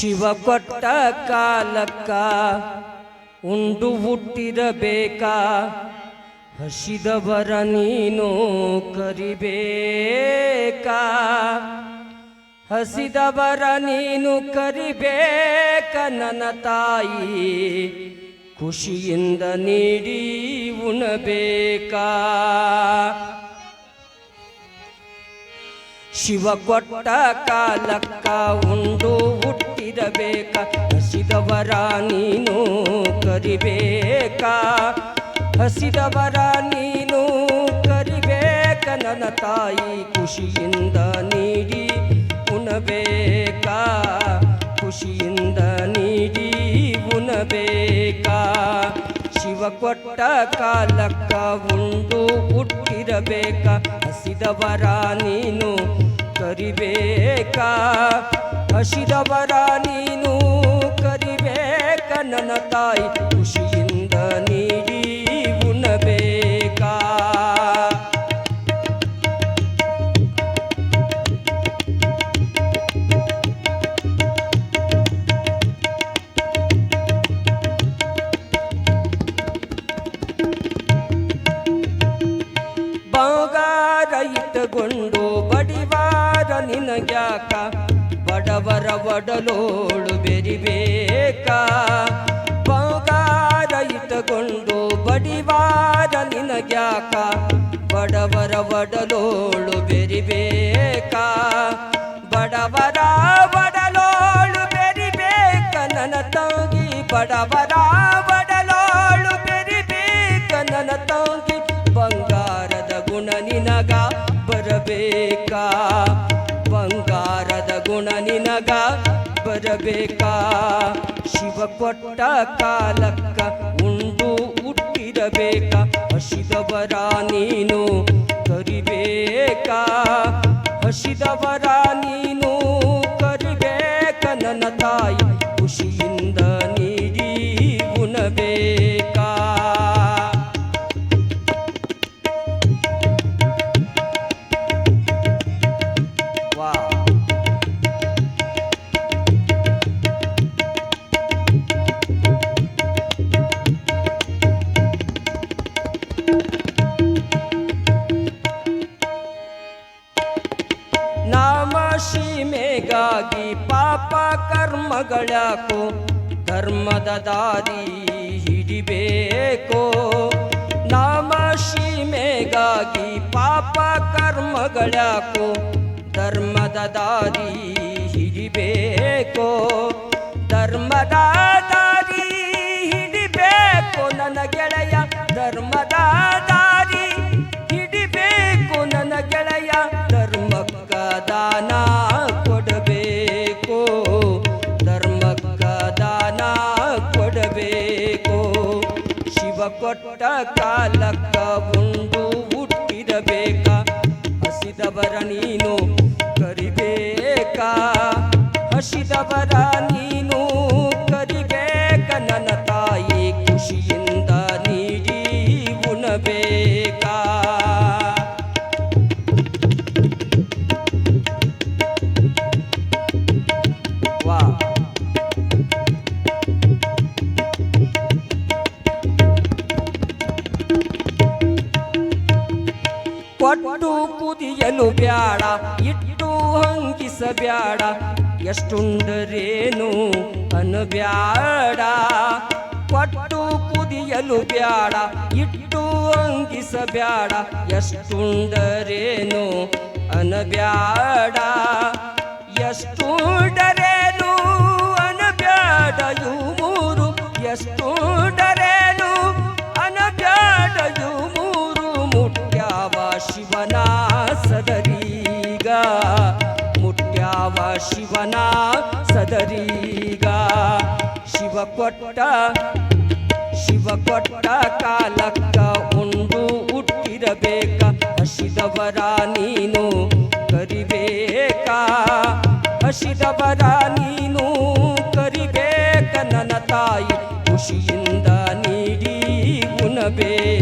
ಶಿವ ಕೊಟ್ಟ ಕಾಲಕ್ಕ ಉಂಡು ಹುಟ್ಟಿರಬೇಕಾ? ಹಸಿದವರ ನೀನು ಕರಿಬೇಕಾ? ಹಸಿದವರ ನೀನು ಕರಿಬೇಕ? ನನ್ನ ತಾಯಿ ಖುಷಿಯಿಂದ ನೀಡಿ ಉಣಬೇಕಾ? ಶಿವ ಕೊಟ್ಟ ಕಾಲಕ್ಕ ಉಂಡು ಹುಟ್ಟಿರಬೇಕ ಹಸಿದವರ ನೀನು ಕರಿಬೇಕ. ಹಸಿದವರ ನೀನು ಕರಿಬೇಕ, ನನ್ನ ತಾಯಿ ಖುಷಿಯಿಂದ ನೀಡಿ ಉಣಬೇಕಾ. ಖುಷಿಯಿಂದ ನೀಡಿ ಉಣಬೇಕಾ. ಶಿವ ಕೊಟ್ಟ ಕಾಲಕ್ಕ ಉಂಡು ಹುಟ್ಟಿರಬೇಕ, ಹಸಿದವರ ನೀನು ಕರಿಬೇಕಾ. ಹಸಿದವರ ನೀನು ಕರಿಬೇಕ ನನ್ನ ತಾಯಿ ಖುಷಿಯಿಂದ ನೀಡಿ ಉಣಬೇಕಾ. ಬಂಗಾರ ಇಟ್ಟುಕೊಂಡು ಬಡಿವಾರ ನಿನಗ್ಯಾಕ? ಬಡವರ ಒಡಲೋಳು ಬೆರಿಬೇಕ? ಬಂಗಾರ ಇಟ್ಟುಕೊಂಡು ಬಡಿವಾರ ನಿನಗ್ಯಾಕ? ಬಡವರ ಒಡಲೋಳು ಬೆರಿಬೇಕ? ಬಡವರ ಒಡಲೋಳು ಬೆರಿಬೇಕ? ನನ್ನ ತಂಗಿ ಬಡವರ ಒಡಲೋಳು ಬೆರಿಬೇಕ? ನನ್ನ ತಂಗಿ ಬಂಗಾರದ ಗುಣ ನಿನಗ ಬರಬೇಕಾ? ಬಂಗಾರದ ಗುಣ ನಿನಗ ಬರಬೇಕಾ? ಶಿವ ಕೊಟ್ಟ ಕಾಲಕ್ಕ ಉಂಡು ಹುಟ್ಟಿರಬೇಕ? ಹಸಿದವರ ನೀನು ಕರಿಬೇಕಾ? ಹಸಿದವರ ನೀನು ಕರಿಬೇಕ? ನನ್ನ ತಾಯಿ ಸೀಮೆಗಾಗಿ ಪಾಪ ಕರ್ಮಗಳಾಕೋ ಧರ್ಮದ ದಾರಿ ಹಿಡಿಬೇಕೋ. ನಾಮ ಸೀಮೆಗಾಗಿ ಪಾಪ ಕರ್ಮಗಳಾಕೋ ಧರ್ಮದ ದಾರಿ ಹಿಡಿಬೇಕೋ. ಧರ್ಮದ ಕೊಟ್ಟ ಕಾಲಕ್ಕ ಉಂಡು ಹುಟ್ಟಿರಬೇಕ. ಹಸಿದವರ ನೀನು ಕರಿಬೇಕಾ? ಹಸಿದವರ ನೀನು ಕೊಟ್ಟು ಕುದಿಯಲು ಬ್ಯಾಡ, ಇಟ್ಟು ಹಂಗಿಸಬ್ಯಾಡ ಎಷ್ಟುಂಡರೇನು ಅನಬ್ಯಾಡ. ಕೊಟ್ಟು ಕುದಿಯಲು ಬ್ಯಾಡ, ಇಟ್ಟು ಹಂಗಿಸಬ್ಯಾಡ ಎಷ್ಟುಂಡರೇನು ಅನಬ್ಯಾಡ. ಎಷ್ಟುಂಡರೇನು ಅನಬ್ಯಾಡ ಇವು ಮೂರು. ಎಷ್ಟುಂಡರೇನು ಶಿವನ ಸದರೀಗ ಮುಟ್ಟ್ಯಾವ ಶಿವನ ಸದರೀಗ ಶಿವ ಕೊಟ್ಟ ಶಿವ ಕೊಟ್ಟ ಕಾಲಕ್ಕ ಉಂಡು ಹುಟ್ಟಿರಬೇಕ. ಹಸಿದವರ ನೀನು ಕರಿಬೇಕಾ. ಹಸಿದವರ ನೀನು ಕರಿಬೇಕ. ನನ್ನ ತಾಯಿ ಖುಷಿಯಿಂದ ನೀಡಿ ಉಣಬೇಕಾ.